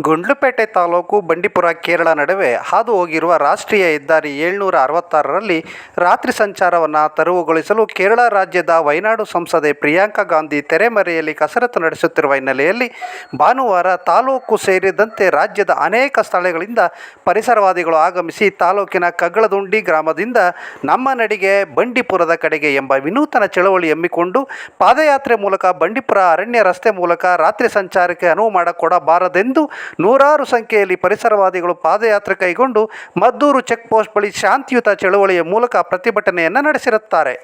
ಗುಂಡ್ಲುಪೇಟೆ ತಾಲೂಕು ಬಂಡೀಪುರ, ಕೇರಳ ನಡುವೆ ಹಾದು ಹೋಗಿರುವ ರಾಷ್ಟ್ರೀಯ ಹೆದ್ದಾರಿ ಏಳ್ನೂರ ಅರವತ್ತಾರರಲ್ಲಿ ರಾತ್ರಿ ಸಂಚಾರವನ್ನು ತೆರವುಗೊಳಿಸಲು ಕೇರಳ ರಾಜ್ಯದ ವೈನಾಡು ಸಂಸದೆ ಪ್ರಿಯಾಂಕಾ ಗಾಂಧಿ ತೆರೆಮರೆಯಲ್ಲಿ ಕಸರತ್ತು ನಡೆಸುತ್ತಿರುವ ಹಿನ್ನೆಲೆಯಲ್ಲಿ ಭಾನುವಾರ ತಾಲೂಕು ಸೇರಿದಂತೆ ರಾಜ್ಯದ ಅನೇಕ ಸ್ಥಳಗಳಿಂದ ಪರಿಸರವಾದಿಗಳು ಆಗಮಿಸಿ ತಾಲೂಕಿನ ಕಗ್ಗಳದುಂಡಿ ಗ್ರಾಮದಿಂದ ನಮ್ಮ ನಡಿಗೆ ಬಂಡೀಪುರದ ಕಡೆಗೆ ಎಂಬ ವಿನೂತನ ಚಳವಳಿ ಹಮ್ಮಿಕೊಂಡು ಪಾದಯಾತ್ರೆ ಮೂಲಕ ಬಂಡೀಪುರ ಅರಣ್ಯ ರಸ್ತೆ ಮೂಲಕ ರಾತ್ರಿ ಸಂಚಾರಕ್ಕೆ ಅನುವು ಮಾಡಿಕೊಡಬಾರದೆಂದು ನೂರಾರು ಸಂಖ್ಯೆಯಲ್ಲಿ ಪರಿಸರವಾದಿಗಳು ಪಾದಯಾತ್ರೆ ಕೈಗೊಂಡು ಮದ್ದೂರು ಚೆಕ್ ಪೋಸ್ಟ್ ಬಳಿ ಶಾಂತಿಯುತ ಚಳುವಳಿಯ ಮೂಲಕ ಪ್ರತಿಭಟನೆಯನ್ನು ನಡೆಸಿರುತ್ತಾರೆ.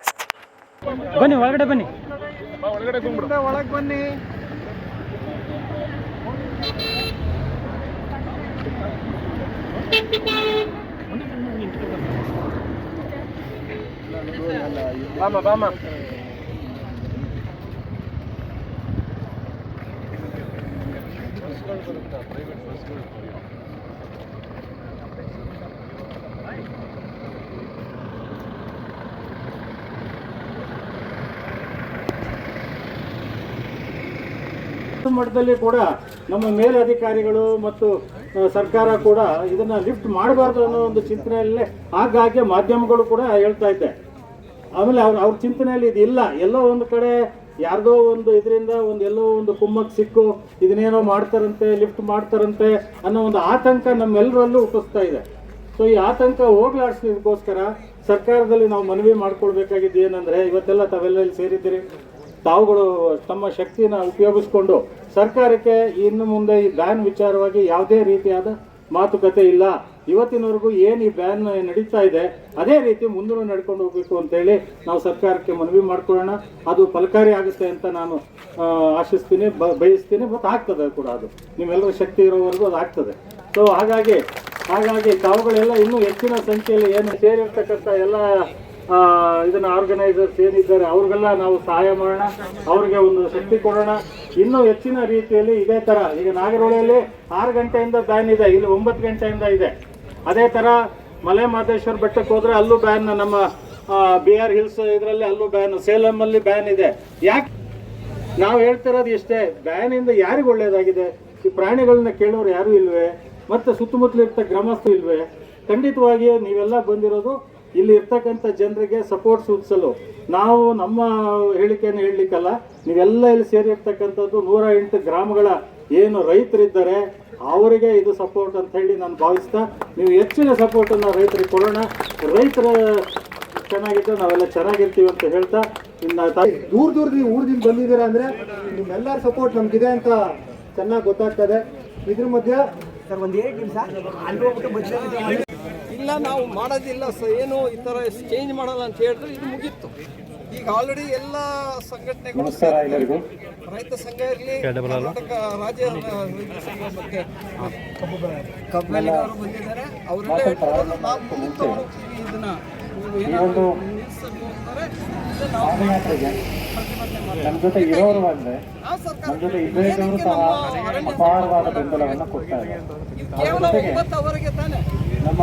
ಬನ್ನಿ ಒಳಗಡೆ ಬನ್ನಿ. ಒಳಗೆ ಬನ್ನಿ ಬಾಮ ಬಾಮ. ಮಟ್ಟದಲ್ಲಿ ಕೂಡ ನಮ್ಮ ಮೇಲಧಿಕಾರಿಗಳು ಮತ್ತು ಸರ್ಕಾರ ಕೂಡ ಇದನ್ನ ಲಿಫ್ಟ್ ಮಾಡಬಾರ್ದು ಅನ್ನೋ ಒಂದು ಚಿಂತನೆಯಲ್ಲೇ ಆಗಾಗ್ಗೆ ಮಾಧ್ಯಮಗಳು ಕೂಡ ಹೇಳ್ತಾ ಇದ್ದೆ. ಆಮೇಲೆ ಅವ್ರ ಅವ್ರ ಚಿಂತನೆಯಲ್ಲಿ ಇದಿಲ್ಲ ಎಲ್ಲೋ ಒಂದು ಕಡೆ ಯಾರ್ದೋ ಒಂದು ಇದರಿಂದ ಒಂದು ಎಲ್ಲೋ ಒಂದು ಕುಮ್ಮಕ್ಕೆ ಸಿಕ್ಕು, ಇದನ್ನೇನೋ ಮಾಡ್ತಾರಂತೆ, ಲಿಫ್ಟ್ ಮಾಡ್ತಾರಂತೆ ಅನ್ನೋ ಒಂದು ಆತಂಕ ನಮ್ಮೆಲ್ಲರಲ್ಲೂ ಹುಟ್ಟಿಸ್ತಾ ಇದೆ. ಸೊ ಈ ಆತಂಕ ಹೋಗ್ಲಾಡ್ಸೋದಕ್ಕೋಸ್ಕರ ಸರ್ಕಾರದಲ್ಲಿ ನಾವು ಮನವಿ ಮಾಡ್ಕೊಳ್ಬೇಕಾಗಿದ್ದು ಏನಂದ್ರೆ, ಇವತ್ತೆಲ್ಲ ತಾವೆಲ್ಲ ಇಲ್ಲಿ ಸೇರಿದ್ದೀರಿ. ತಾವುಗಳು ತಮ್ಮ ಶಕ್ತಿನ ಉಪಯೋಗಿಸ್ಕೊಂಡು ಸರ್ಕಾರಕ್ಕೆ ಇನ್ನು ಮುಂದೆ ಈ ಬ್ಯಾನ್ ವಿಚಾರವಾಗಿ ಯಾವುದೇ ರೀತಿಯಾದ ಮಾತುಕತೆ ಇಲ್ಲ. ಇವತ್ತಿನವರೆಗೂ ಏನು ಈ ಬ್ಯಾನ್ ನಡೀತಾ ಇದೆ, ಅದೇ ರೀತಿ ಮುಂದೂ ನಡ್ಕೊಂಡು ಹೋಗಬೇಕು ಅಂತೇಳಿ ನಾವು ಸರ್ಕಾರಕ್ಕೆ ಮನವಿ ಮಾಡ್ಕೊಳ್ಳೋಣ. ಅದು ಫಲಕಾರಿ ಆಗುತ್ತೆ ಅಂತ ನಾನು ಆಶಿಸ್ತೀನಿ, ಬ, ಬಯಸ್ತೀನಿ ಮತ್ತು ಆಗ್ತದೆ ಕೂಡ ಅದು. ನಿಮ್ಮೆಲ್ಲರ ಶಕ್ತಿ ಇರೋವರೆಗೂ ಅದು ಆಗ್ತದೆ. ಸೊ ಹಾಗಾಗಿ ಹಾಗಾಗಿ ತಾವುಗಳೆಲ್ಲ ಇನ್ನೂ ಹೆಚ್ಚಿನ ಸಂಖ್ಯೆಯಲ್ಲಿ ಏನು ಸೇರಿರ್ತಕ್ಕಂಥ ಎಲ್ಲ ಇದನ್ನ ಆರ್ಗನೈಸರ್ಸ್ ಏನಿದ್ದಾರೆ, ಅವ್ರಿಗೆಲ್ಲ ನಾವು ಸಹಾಯ ಮಾಡೋಣ, ಅವ್ರಿಗೆ ಒಂದು ಶಕ್ತಿ ಕೊಡೋಣ. ಇನ್ನೂ ಹೆಚ್ಚಿನ ರೀತಿಯಲ್ಲಿ ಇದೇ ತರ, ಈಗ ನಾಗರಹೊಳೆಯಲ್ಲಿ ಆರು ಗಂಟೆಯಿಂದ ಬ್ಯಾನ್ ಇದೆ, ಇಲ್ಲಿ ಒಂಬತ್ತು ಗಂಟೆಯಿಂದ ಇದೆ. ಅದೇ ತರ ಮಲೆ ಮಹದೇಶ್ವರ ಬೆಟ್ಟಕ್ಕೆ ಹೋದ್ರೆ ಅಲ್ಲೂ ಬ್ಯಾನ್ ನಮ್ಮ ಬಿ ಆರ್ ಹಿಲ್ಸ್ ಇದರಲ್ಲಿ ಅಲ್ಲೂ ಬ್ಯಾನ್ ಸೇಲಂ ಅಲ್ಲಿ ಬ್ಯಾನ್ ಇದೆ. ಯಾಕೆ? ನಾವು ಹೇಳ್ತಿರೋದು ಇಷ್ಟೇ ಬ್ಯಾನ್ ಇಂದ ಯಾರಿಗೂ ಒಳ್ಳೇದಾಗಿದೆ? ಈ ಪ್ರಾಣಿಗಳನ್ನ ಕೇಳೋರು ಯಾರು ಇಲ್ವೇ? ಮತ್ತೆ ಸುತ್ತಮುತ್ತಲಿರ್ತ ಗ್ರಾಮಸ್ಥ ಇಲ್ವೇ? ಖಂಡಿತವಾಗಿಯೇ ನೀವೆಲ್ಲ ಬಂದಿರೋದು ಇಲ್ಲಿ ಇರ್ತಕ್ಕಂಥ ಜನರಿಗೆ ಸಪೋರ್ಟ್ ಸೂಚಿಸಲು. ನಾವು ನಮ್ಮ ಹೇಳಿಕೆಯನ್ನು ಹೇಳಲಿಕ್ಕಲ್ಲ ನೀವೆಲ್ಲ ಇಲ್ಲಿ ಸೇರಿರ್ತಕ್ಕಂಥದ್ದು ನೂರ ಎಂಟು ಗ್ರಾಮಗಳ ಏನು ರೈತರಿದ್ದಾರೆ ಅವರಿಗೆ ಇದು ಸಪೋರ್ಟ್ ಅಂತ ಹೇಳಿ ನಾನು ಭಾವಿಸ್ತಾ ನೀವು ಹೆಚ್ಚಿನ ಸಪೋರ್ಟನ್ನು ರೈತರಿಗೆ ಕೊಡೋಣ. ರೈತರ ಚೆನ್ನಾಗಿದ್ದರೆ ನಾವೆಲ್ಲ ಚೆನ್ನಾಗಿರ್ತೀವಿ ಅಂತ ಹೇಳ್ತಾ ಇನ್ನು ತಾಯಿ ದೂರ ದೂರದಿಂದ ಊರದಿಂದ ಬಂದಿದ್ದೀರಾ ಅಂದರೆ ನಿಮ್ಮೆಲ್ಲರ ಸಪೋರ್ಟ್ ನಮಗಿದೆ ಅಂತ ಚೆನ್ನಾಗಿ ಗೊತ್ತಾಗ್ತದೆ. ಇದ್ರ ಮಧ್ಯೆ ಇಲ್ಲ ನಾವು ಮಾಡೋದಿಲ್ಲ ಸ ಏನು ಈ ಥರ ಚೇಂಜ್ ಮಾಡಲ್ಲ ಅಂತ ಹೇಳಿದ್ರೆ ಇದು ಮುಗೀತು. ಈಗ ಆಲ್ರೆಡಿ ಎಲ್ಲ ಸಂಘಟನೆಗಳು ನಮಸ್ಕಾರ ಎಲ್ಲರಿಗೂ. ರೈತ ಸಂಘ ಇರಲಿ ಕರ್ನಾಟಕ ರಾಜ್ಯ ರೈತ ಸಂಘ ಬಗ್ಗೆ ಕಬ್ಬು ಬೆಳೆಗಾರರು ಬಂದಿದ್ದಾರೆ. ಅವರೆಲ್ಲ ಹೇಳ್ತಾರೆ ನಾವು ಮುಂದೆ ತಗೊಂಡೋಗ್ತೀವಿ ಇದನ್ನ. ನಮ್ಮ ಜೊತೆ ಇರೋರು ಬಂದ್ರೆ ನಮ್ಮ ಜೊತೆ ಇದ್ದವರು ಸಹ ಅಪಾರವಾದ ಬೆಂಬಲವನ್ನು ಕೊಡ್ತಾ ಇದ್ದಾರೆ. ಇದು ಕೇವಲ ಒಂಬತ್ತು ಅವರಿಗೆ ತಾನೆ. ನಮ್ಮ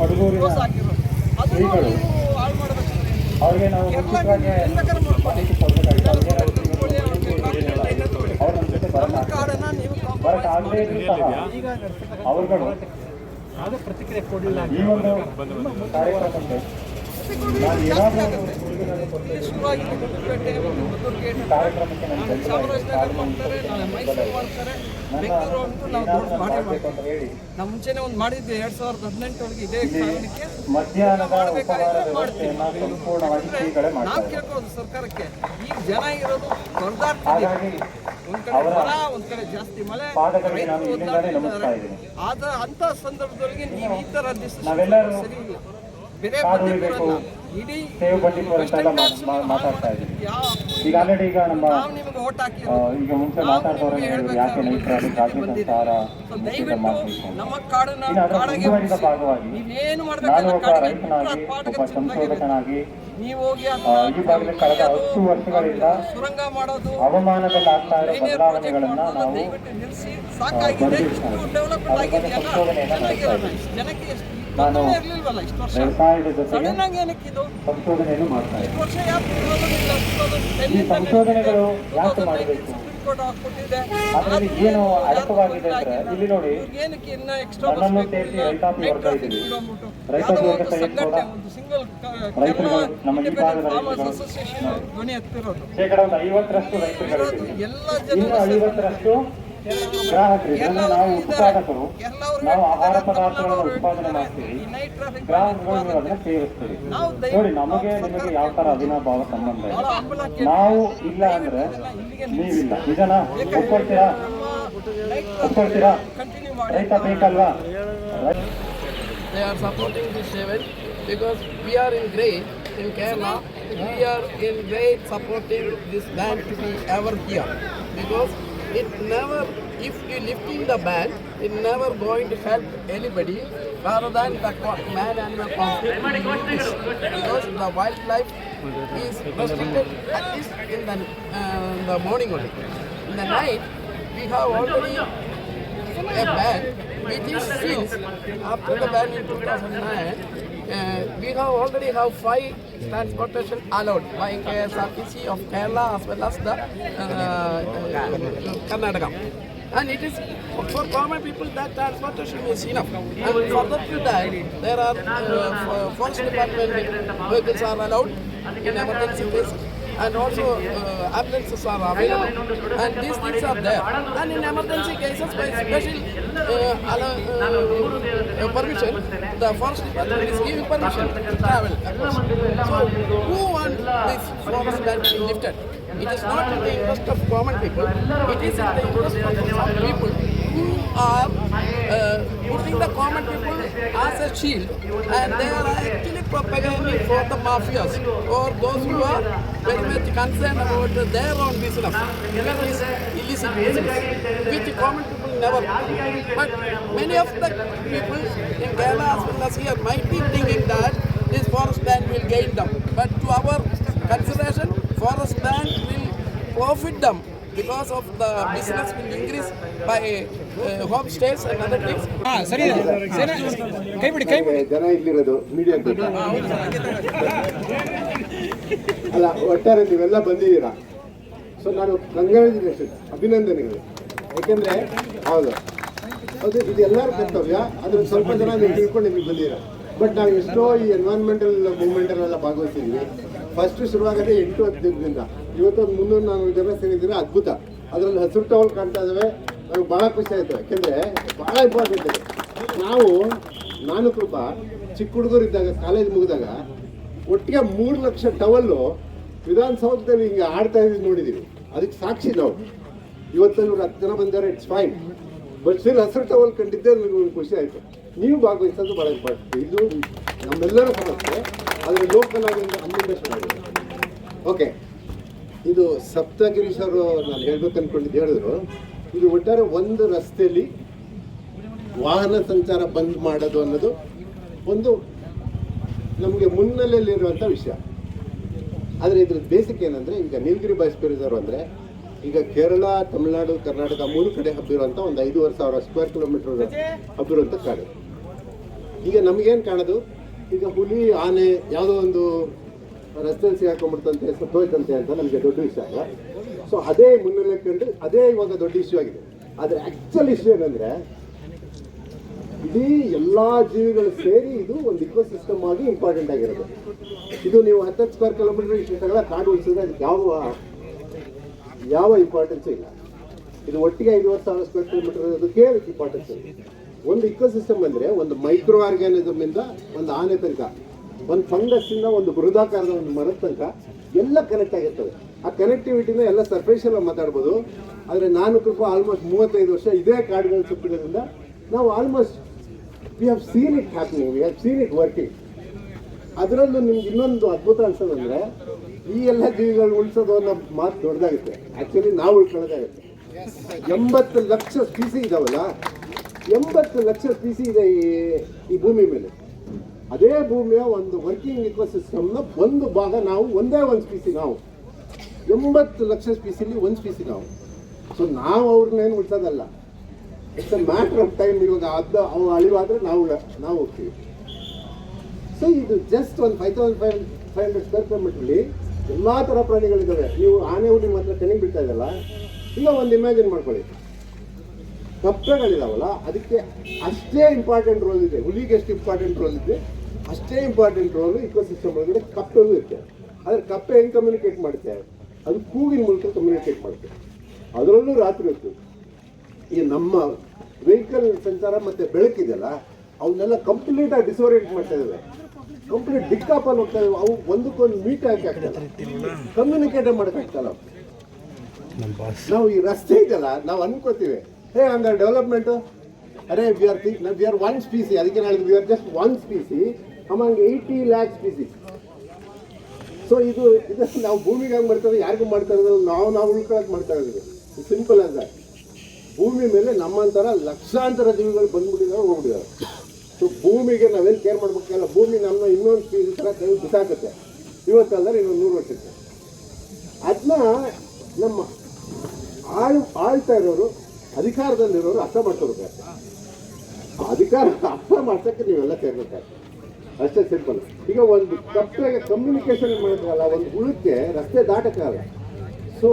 ಪಡಗೂರಿನ ಶ್ರೀಗಳು. ಅವ್ರಿಗೆ ನಾವು ಮುಂಚಿತವಾಗಿ ಮಾಹಿತಿ ಕೊಡಬೇಕಾಗಿದೆ ಅವ್ರು ನಮ್ಮ ಜೊತೆ ಬರಲ್ಲ ಕಾಡನ್ನ ನೀವು ಬರಕ್ ಆಗದೇ ಇದ್ರು ಸಹ ಅವ್ರುಗಳು ಈ ಒಂದು ಕಾರ್ಯಕ್ರಮಕ್ಕೆ ನಾನು ಏನಾದರೂ ಕಾರ್ಯಕ್ರಮಕ್ಕೆ ನಾನು ಕಾರ್ಯಕ್ರಮಕ್ಕೆ ಬೆಂಬಲ ಬೆಂಗಳೂರು ಅಂತೂ ನಾವು ದೊಡ್ಡ ಮಾಡಿ ಹೇಳಿ ನಾವು ಮುಂಚೆನೆ ಒಂದು ಮಾಡಿದ್ವಿ ಎರಡ್ ಸಾವಿರದ ಹದಿನೆಂಟರೊಳಗೆ ಇದೇ ಕಾರಣಕ್ಕೆ ಸಂಪೂರ್ಣವಾಗಿ ಶ್ರೀಗಳೇ ನಾವು ಕೇಳ್ಕೊಳ್ಳೋದು ಸರ್ಕಾರಕ್ಕೆ ಈಗ ಜನ ಇರೋದು ಹಾಗಾಗಿ ಒಂದ್ ಕಡೆ ಬರ ಒಂದ್ ಕಡೆ ಜಾಸ್ತಿ ಮಳೆ ರೈತರು ಒದ್ದಾಡ್ತಿದ್ದಾರೆ. ಆದ ಅಂತ ಸಂದರ್ಭದೊಳಗೆ ನೀವು ಈ ನಾವೆಲ್ಲರೂ ಸರಿ ಇಲ್ಲ ಬೇರೆ ಬಂದಿರೋಲ್ಲ ಸೇವ್ ಮಾ- ಮಾತಾಡ್ತಾ ಇದ್ದೀವಿ ಈಗ ಆಲ್ರೆಡಿ ಈಗ ನಮ್ಮ ಈಗ ಮುಂಚೆ ಮಾತಾಡ್ತಾರೆ ಯಾಕೆ ನೈಸರ್ಗಿಕ ರಾಜ್ಯ ಕಾಡಗೆ ಮುಂದುವರಿದ ಭಾಗವಾಗಿ. ನಾನು ಒಬ್ಬ ರೈತನಾಗಿ ಒಬ್ಬ ಸಂಶೋಧಕನಾಗಿ ನೀವು ಹೋಗಿ ಆ, ಈ ಭಾಗದಲ್ಲಿ ಕಳೆದ ಹತ್ತು ವರ್ಷಗಳಿಂದ ಸುರಂಗ ಮಾಡೋದು ಹವಾಮಾನದಲ್ಲಿ ಆಗ್ತಾ ಇರೋ ಬದಲಾವಣೆಗಳನ್ನ ನಾವು ದಯವಿಟ್ಟು ನಾನು ವ್ಯವಸಾಯದ ಜೊತೆಗೆ ಸಂಶೋಧನೆಯನ್ನು ಮಾಡ್ತಾ ಇದ್ದೀನಿ. ಇಷ್ಟು ವರ್ಷ ಯಾಕೆ ಹೋಗೋದಿಲ್ಲ? 2010 ಈ ಸಂಶೋಧನೆಗಳು ಯಾಕೆ ಮಾಡಬೇಕು? ಅದರಲ್ಲಿ ಏನು ಅರ್ಥವಾಗಿದೆ ಅಂದ್ರೆ ಇಲ್ಲಿ ನೋಡಿ ನನ್ನನ್ನು? ಸೇರಿಸಿ ರೈತಾಪಿ ವರ್ಗ ಇದ್ದೀವಿ. ರೈತಾಪಿ ವರ್ಗ ಒಂದು ಸೈನಿಕ ಸಂಘಟನೆ, ಕೂಡ ಒಂದು ರೈತರುಗಳು, ನಮ್ಮ ಈ ಭಾಗದ ಶೇಕಡ ಒಂದು ಐವತ್ತರಷ್ಟು ರೈತರುಗಳಿದ್ದೀವಿ. ಎಲ್ಲ ಇನ್ನು ಐವತ್ತರಷ್ಟು ಗ್ರಾಹಕರು ಅಂದ್ರೆ ನಾವು ಉತ್ಪಾದಕರು ನಾವು ಆಹಾರ ಪದಾರ್ಥಗಳನ್ನು ಉತ್ಪಾದನೆ ಮಾಡ್ತೀವಿ. ಗ್ರಾಹಕರು ಅದನ್ನ ಸೇವಿಸ್ತೀವಿ. ನಾವು ನೋಡಿ ನಮಗೆ ನಿಮಗೆ ಯಾವ ತರ ಅವಿನಾಭಾವ ಸಂಬಂಧ ಇದೆ? ನಾವು ಇಲ್ಲ ಅಂದ್ರೆ ನೀವಿಲ್ಲ. ನಿಜನಾ? ಒಪ್ಕೊಳ್ತೀರಾ? ಒಪ್ಕೊಳ್ತೀರಾ? ಕಂಟಿನ್ಯೂ ಮಾಡಿ. ರೈತ ಬೇಕಲ್ವಾ? They are supporting this event because we are in in Kerala. We are in great supporting this bank to be ever here because it never, if you lift in the ban, it never going to help anybody rather than the co- man-animal conflict. Because the wildlife is restricted at least in the, uh, the morning only. In the night, we have already a ban which is since after the ban in 2009 uh, we have already have five transportation allowed by KSRTC of Kerala as well as the uh, uh, Karnataka. And it is for common people that transportation is enough. And further to that there are uh, for- forest department vehicles are allowed in emergency cases and also uh, ambulances are available. And these things are there. And in emergency cases by special uh, uh, uh, permission the forest department is giving permission to travel across. So who wants this forest ban to be lifted? It is not in the interest of common people. It is in the interest of some people who are uh, putting the common people as a shield. And they are actually propagating for the mafias or those who are very much concerned about their own business, which is illicit business, which common people never. But many of the people in Kerala as well as here might be thinking that this forest ban will gain them. But to our consideration, forest ban will profit them because of the business will increase by uh, homestays and other things. ಕೈ ಬಿಡಿ ಕೈ ಬಿಡಿ ಜನ ಇಲ್ಲಿರೋದು media ಅಲ್ಲ ಒಟ್ಟಾರೆ ನೀವೆಲ್ಲ ಬಂದಿದ್ದೀರಾ? ಸೊ ನಾನು ಕಂಗ್ರಾಚುಲೇಷನ್ ಅಭಿನಂದನೆಗಳು. ಯಾಕೆಂದ್ರೆ ಹೌದು. ಹೌದು ಇದು ಎಲ್ಲರ ಕರ್ತವ್ಯ. ಅದ್ರ ಸ್ವಲ್ಪ ಜನ ನೀವು ತಿಳ್ಕೊಂಡು ನಿಮಗೆ ಬಂದಿದ್ದೀರಾ? ಬಟ್ ನಾವು ಎಷ್ಟೋ ಈ ಎನ್ವೈರ್ಮೆಂಟಲ್ ಮೂವ್ಮೆಂಟಲ್ಲೆಲ್ಲ ಭಾಗವಹಿಸಿದ್ವಿ ಫಸ್ಟ್ ಶುರುವಾಗದೆ ಎಂಟು ಹತ್ತು ದಿನದಿಂದ. ಇವತ್ತೊಂದು ಮುನ್ನೂರು ನಾನ್ನೂರು ಜನ ಸೇರಿದ್ರೆ ಅದ್ಭುತ. ಅದರಲ್ಲಿ ಹಸಿರು ಟವಲ್ ಕಾಣ್ತಾ ಇದ್ದಾವೆ ನಮ್ಗೆ ಭಾಳ ಖುಷಿ ಆಯಿತು. ಯಾಕೆಂದರೆ ಭಾಳ ಇಂಪಾರ್ಟೆಂಟ್ ಇದೆ. ನಾವು, ನಾನು ಕೃಪ ಚಿಕ್ಕ ಹುಡುಗರಿದ್ದಾಗ ಕಾಲೇಜ್ ಮುಗಿದಾಗ ಒಟ್ಟಿಗೆ ಮೂರು ಲಕ್ಷ ಟವಲ್ಲು ವಿಧಾನಸೌಧದಲ್ಲಿ ಹಿಂಗೆ ಆಡ್ತಾ ಇದ್ದೀವಿ ನೋಡಿದ್ದೀವಿ ಅದಕ್ಕೆ ಸಾಕ್ಷಿ ನಾವು. ಇವತ್ತಲ್ಲಿ ಇವ್ರು ಹತ್ತು ಜನ ಬಂದಿದ್ದಾರೆ ಇಟ್ಸ್ ಫೈನ್ ಬಟ್ ಸ್ಟಿಲ್ ಹಸಿರು ಟವಲ್ ಕಂಡಿದ್ದೆ ನನಗೆ ಖುಷಿ ಆಯಿತು. ನೀವು ಭಾಗವಹಿಸೋದು ಭಾಳ ಇಂಪಾರ್ಟೆಂಟ್ ಇದು ನಮ್ಮೆಲ್ಲರ ಸಮಸ್ಯೆ. ಆದರೆ ಲೋಕಲ್ ಆಗಿ ಅಮ್ಮಿಂಡೇಷನ್ ಆಗಿದೆ ಓಕೆ ಇದು ಸಪ್ತಗಿರೀಶ್ ಅವರು ನಾನು ಹೇಳ್ಬೇಕು ಅನ್ಕೊಂಡಿದ್ದು ಹೇಳಿದ್ರು. ಇದು ಒಟ್ಟಾರೆ ಒಂದು ರಸ್ತೆಯಲ್ಲಿ ವಾಹನ ಸಂಚಾರ ಬಂದ್ ಮಾಡೋದು ಅನ್ನೋದು ಒಂದು ನಮಗೆ ಮುನ್ನೆಲೆಯಲ್ಲಿರುವಂಥ ವಿಷಯ. ಆದರೆ ಇದ್ರ ಬೇಸಿಕ್ ಏನಂದರೆ, ಈಗ ನೀಲಗಿರಿ ಸರ್ ಅಂದರೆ, ಈಗ ಕೇರಳ, ತಮಿಳುನಾಡು, ಕರ್ನಾಟಕ ಮೂರು ಕಡೆ ಹಬ್ಬಿರುವಂಥ ಒಂದು ಐದೂವರೆ ಸಾವಿರ ಸ್ಕ್ವೇರ್ ಕಿಲೋಮೀಟರ್ ಹಬ್ಬಿರುವಂಥ ಕಾಡು. ಈಗ ನಮಗೇನು ಕಾಣೋದು? ಈಗ ಹುಲಿ, ಆನೆ, ಯಾವುದೋ ಒಂದು ರಸ್ತೆಯಲ್ಲಿ ಸಿಗಾಕೊಂಡ್ಬಿಡ್ತಂತೆ ಸತ್ತೋಯ್ತಂತೆ ಅಂತ ನಮಗೆ ದೊಡ್ಡ ವಿಷಯ ಅಲ್ಲ ಸೊ ಅದೇ ಮುನ್ನೆಲೆ ಅದೇ ಇವಾಗ ದೊಡ್ಡ ಇಶ್ಯೂ ಆಗಿದೆ. ಆದರೆ ಆ್ಯಕ್ಚುಲ್ ಇಶ್ಯೂ ಏನಂದರೆ, ಇಡೀ ಎಲ್ಲ ಜೀವಿಗಳು ಸೇರಿ ಇದು ಒಂದು ಇಕೋಸಿಸ್ಟಮ್ ಆಗಿ ಇಂಪಾರ್ಟೆಂಟ್ ಆಗಿರೋದು. ಇದು ನೀವು ಹತ್ತು ಸ್ಕ್ವೇರ್ ಕಿಲೋಮೀಟರ್ ಇಷ್ಟು ತಗೊಳ್ಳ ಕಾಡು ಉಳಿಸಿದ್ರೆ ಅದಕ್ಕೆ ಯಾವ ಯಾವ ಇಂಪಾರ್ಟೆನ್ಸ್ ಇಲ್ಲ. ಇದು ಒಟ್ಟಿಗೆ ಐದುವರೆ ಸಾವಿರ ಸ್ಕ್ವೇರ್ ಕಿಲೋಮೀಟರ್ ಅದಕ್ಕೆ ಇಂಪಾರ್ಟೆನ್ಸ್ ಒಂದು ಇಕೋಸಿಸ್ಟಮ್ ಅಂದರೆ ಒಂದು ಮೈಕ್ರೋ ಆರ್ಗ್ಯಾನಿಸಮ್ ಇಂದ ಒಂದು ಆನೆ ತನಕ. ಒಂದು ಫಂಗಸ್ ಇಂದ ಒಂದು ಬೃಹದಾಕಾರದ ಒಂದು ಮರದ ತನಕ ಎಲ್ಲ ಕನೆಕ್ಟ್ ಆಗಿರ್ತದೆ. ಆ ಕನೆಕ್ಟಿವಿಟಿನ ಎಲ್ಲ ಸರ್ಫೇಶಲ್ಲ ಮಾತಾಡ್ಬೋದು. ಆದರೆ ನಾನು ಕೃಪ ಆಲ್ಮೋಸ್ಟ್ ಮೂವತ್ತೈದು ವರ್ಷ ಇದೇ ಕಾಡುಗಳು ಸುತ್ತಿರೋದ್ರಿಂದ ನಾವು almost we have seen it happening we have seen it working ಅದರಲ್ಲೂ ನಿಮ್ಗೆ ಇನ್ನೊಂದು ಅದ್ಭುತ ಅನ್ಸೋದಂದ್ರೆ, ಈ ಎಲ್ಲ ಜೀವಿಗಳು ಉಳಿಸೋದು ಅನ್ನೋ ಮಾತು ದೊಡ್ಡದಾಗುತ್ತೆ. ಆ್ಯಕ್ಚುಲಿ ನಾವು ಉಳ್ಕೊಳ್ಳೋದಾಗುತ್ತೆ. ಎಂಬತ್ತು ಲಕ್ಷ ಸ್ಪೀಸಿ ಇದಾವಲ್ಲ? ಎಂಬತ್ತು ಲಕ್ಷ ಸ್ಪೀಸಿ ಇದೆ ಈ ಈ ಭೂಮಿ ಮೇಲೆ. ಅದೇ ಭೂಮಿಯ ಒಂದು ವರ್ಕಿಂಗ್ ಇಕೋಸಿಸ್ಟಮ್ನ ಒಂದು ಭಾಗ ನಾವು, ಒಂದೇ ಒಂದು ಸ್ಪೀಸಿ ನಾವು. ಎಂಬತ್ತು ಲಕ್ಷ ಸ್ಪೀಸಿಲಿ ಒಂದು ಸ್ಪೀಸಿ ನಾವು. ಸೊ ನಾವು ಅವ್ರನ್ನೇನು ಉಳಿಸೋದಲ್ಲ it's a matter of time ಇವಾಗ ಅದ, ಅವು ಅಳಿವಾದರೆ ನಾವು ನಾವು ಹೋಗ್ತೀವಿ. ಸೊ ಇದು ಜಸ್ಟ್ ಒಂದು five thousand five five hundred square ಕಿಲೋಮೀಟ್ರಲ್ಲಿ ಎಲ್ಲ ಥರ ಪ್ರಾಣಿಗಳಿದ್ದಾವೆ. ನೀವು ಆನೆ, ಹುಲಿ ಮಾತ್ರ ತೆನಿಗೆ ಬಿಡ್ತಾ ಇದಲ್ಲ ಈಗ ಒಂದು ಇಮ್ಯಾಜಿನ್ ಮಾಡ್ಕೊಳ್ಳಿ. ಕಪ್ಪೆಗಳಿದಾವಲ್ಲ, ಅದಕ್ಕೆ ಅಷ್ಟೇ ಇಂಪಾರ್ಟೆಂಟ್ ರೋಲ್ ಇದೆ. ಹುಲಿಗೆ ಎಷ್ಟು ಇಂಪಾರ್ಟೆಂಟ್ ರೋಲ್ ಇದೆ. ಅಷ್ಟೇ ಇಂಪಾರ್ಟೆಂಟ್ ರೋಲ್ ಇಕೋಸಿಸ್ಟಮ್ ಒಳಗಡೆ ಕಪ್ಪೆಗೂ ಇರುತ್ತೆ. ಆದರೆ ಕಪ್ಪೆ ಹೆಂಗೆ ಕಮ್ಯುನಿಕೇಟ್ ಮಾಡುತ್ತೆ? ಅದು ಕೂಗಿನ ಮೂಲಕ ಕಮ್ಯುನಿಕೇಟ್ ಮಾಡುತ್ತೆ. ಅದರಲ್ಲೂ ರಾತ್ರಿ ಹೊತ್ತು ಈ ನಮ್ಮ ವೆಹಿಕಲ್ ಸಂಚಾರ ಮತ್ತು ಬೆಳಕಿದೆಯಲ್ಲ ಅವನ್ನೆಲ್ಲ ಕಂಪ್ಲೀಟಾಗಿ ಡಿಸೋರಿಯೇಟ್ ಮಾಡ್ತಾ ಇದ್ದಾವೆ ಕಂಪ್ಲೀಟ್ ಡಿಕ್ಕಾಪಲ್ಲಿ ಹೋಗ್ತಾ ಇದ್ದಾವೆ ಅವು ಒಂದಕ್ಕೊಂದು ಮೀಟ್ ಹಾಕಿ ಆಗ್ತಲ್ಲ ಕಮ್ಯುನಿಕೇಟ್ ಮಾಡೋಕ್ಕಾಗ್ತಲ್ಲ ನಾವು ಈ ರಸ್ತೆ ಇದೆಯಲ್ಲ ನಾವು ಅನ್ಕೋತೀವಿ ಹೇ ಹಂಗ ಡೆವಲಪ್ಮೆಂಟು ಅರೆ we are we are one species ಅದಕ್ಕೆ ನಾನು we are just one species among eighty lakh species so ಇದು ಇದು ನಾವು ಭೂಮಿಗೆ ಹಂಗೆ ಮಾಡ್ತಾರೆ ಯಾರಿಗೂ ಮಾಡ್ತಾ ಇರೋದು, ನಾವು ನಾವು ಉಳ್ಕೊಳಕ್ಕೆ ಮಾಡ್ತಾ ಇರೋದು. ಸಿಂಪಲ್ ದಟ್ ಭೂಮಿ ಮೇಲೆ ನಮ್ಮಂತರ ಲಕ್ಷಾಂತರ ಜೀವಿಗಳು ಬಂದ್ಬಿಟ್ಟಿದ್ದಾರೆ ಹೋಗ್ಬಿಟ್ಟಿದ್ದಾರೆ ಸೊ ಭೂಮಿಗೆ ನಾವೇನು ಕೇರ್ ಮಾಡ್ಬೇಕಲ್ಲ, ಭೂಮಿ ನಮ್ಮ ಇನ್ನೊಂದು ಸ್ಪೀಸಿ ಥರ ಕೈ ಬಿಸಾಕುತ್ತೆ. ಇವತ್ತಲ್ಲದೆ ಇನ್ನೊಂದು ನೂರು ವರ್ಷಕ್ಕೆ. ಅದನ್ನ ನಮ್ಮ ಆಳ್, ಆಳ್ತಾ ಇರೋರು ಅಧಿಕಾರದಲ್ಲಿರೋರು ಅರ್ಥ ಮಾಡ್ಕೋಬೇಕಾಗ್ತದೆ ಅಧಿಕಾರ ಅರ್ಥ ಮಾಡ್ಸಕ್ಕೆ ನೀವೆಲ್ಲ ಸೇರ್ಬೇಕಾಗ್ತದೆ ಅಷ್ಟೇ ಸಿಂಪಲ್ ಈಗ ಒಂದು ಕಪ್ಪೆಗೆ ಕಮ್ಯುನಿಕೇಶನ್ ಮಾಡಿದ್ರಲ್ಲ, ಒಂದು ಹುಳಕ್ಕೆ ರಸ್ತೆ ದಾಟಕ್ಕಾಗಲ್ಲ ಸೊ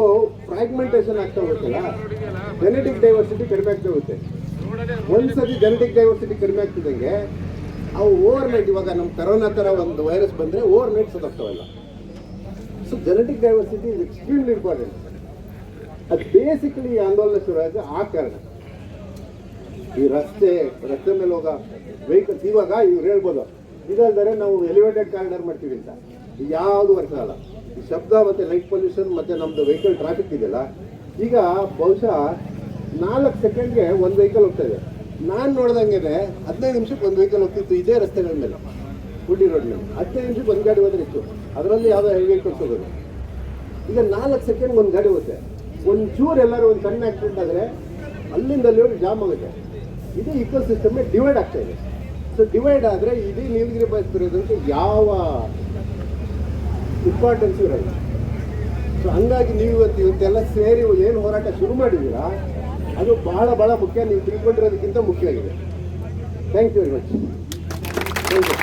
ಫ್ರಾಗ್ಮೆಂಟೇಷನ್ ಆಗ್ತಾ ಹೋಗುತ್ತಲ್ಲ? ಜೆನೆಟಿಕ್ ಡೈವರ್ಸಿಟಿ ಕಡಿಮೆ ಆಗ್ತಾ ಹೋಗುತ್ತೆ. ಒಂದ್ಸತಿ ಜೆನೆಟಿಕ್ ಡೈವರ್ಸಿಟಿ ಕಡಿಮೆ ಆಗ್ತಿದ್ದಂಗೆ ಅವು ಓವರ್ ನೈಟ್ ಇವಾಗ ನಮ್ಮ ಕರೋನಾ ಥರ ಒಂದು ವೈರಸ್ ಬಂದರೆ overnight ಸತ್ತಾಗ್ತಾವಲ್ಲ. So genetic diversity is extremely important ಅದು ಬೇಸಿಕಲಿ ಈ ಆಂದೋಲನ ಶುರುವಾಯಿತು ಆ ಕಾರಣ. ಈ ರಸ್ತೆ ರಸ್ತೆ ಮೇಲೆ ಹೋಗ ವೆಹಿಕಲ್ಸ್ ಇವಾಗ ಇವ್ರು ಹೇಳ್ಬೋದು, ಇದಲ್ದರೆ ನಾವು ಎಲಿವೇಟೆಡ್ ಕಾರಿಡಾರ್ ಮಾಡ್ತೀವಿ ಅಂತ. ಯಾವುದು ವರ್ಷ ಅಲ್ಲ. ಈ ಶಬ್ದ ಮತ್ತು ಲೈಟ್ ಪೊಲ್ಯೂಷನ್ ಮತ್ತು ನಮ್ಮದು ವೆಹಿಕಲ್ ಟ್ರಾಫಿಕ್ ಇದೆಯಲ್ಲ, ಈಗ ಬಹುಶಃ ನಾಲ್ಕು ಸೆಕೆಂಡ್ಗೆ ಒಂದು ವೆಹಿಕಲ್ ಹೋಗ್ತಾ ಇದೆ. ನಾನು ನೋಡ್ದಂಗೆ ಹದಿನೈದು ನಿಮಿಷಕ್ಕೆ ಒಂದು ವೆಹಿಕಲ್ ಹೋಗ್ತಿತ್ತು ಇದೇ ರಸ್ತೆಗಳ ಮೇಲೆ ಹುಡ್ಡಿ ರೋಡ್ ಮೇಲೆ. ಹದಿನೈದು ನಿಮಿಷಕ್ಕೆ ಒಂದು ಗಾಡಿ ಹೋದ್ರೆ ಇತ್ತು. ಅದರಲ್ಲಿ ಯಾವುದೋ ಹೆವಿ ವೆಹಿಕಲ್ಸ್ ಹೋಗೋದು. ಈಗ ನಾಲ್ಕು ಸೆಕೆಂಡ್ಗೆ ಒಂದು ಗಾಡಿ ಹೋಗುತ್ತೆ. ಒಂದು ಚೂರು ಎಲ್ಲರೂ ಒಂದು ಸಣ್ಣ ಆಕ್ಸಿಡೆಂಟ್ ಆದರೆ ಅಲ್ಲಿಂದ ಅಲ್ಲಿವರೆಗೆ ಜಾಮ್ ಆಗುತ್ತೆ. ಇದು ಇಕೋ ಡಿವೈಡ್ ಆಗ್ತಾ ಇದೆ. ಸೊ ಡಿವೈಡ್ ಆದರೆ ಇಡೀ ನೀಲಗಿರಿ ಬಯಸ್ತಿರೋದಕ್ಕೆ ಯಾವ ಇಂಪಾರ್ಟೆನ್ಸ್ ಇರಲ್ಲ. ಸೊ ಹಂಗಾಗಿ ನೀವು ಇವತ್ತು ಇವತ್ತೆಲ್ಲ ಸೇರಿ ಏನು ಹೋರಾಟ ಶುರು ಮಾಡಿದ್ದೀರಾ, ಅದು ಬಹಳ ಬಹಳ ಮುಖ್ಯ, ನೀವು ತಿಳ್ಕೊಂಡಿರೋದಕ್ಕಿಂತ ಮುಖ್ಯ ಆಗಿದೆ. Thank you very much thank you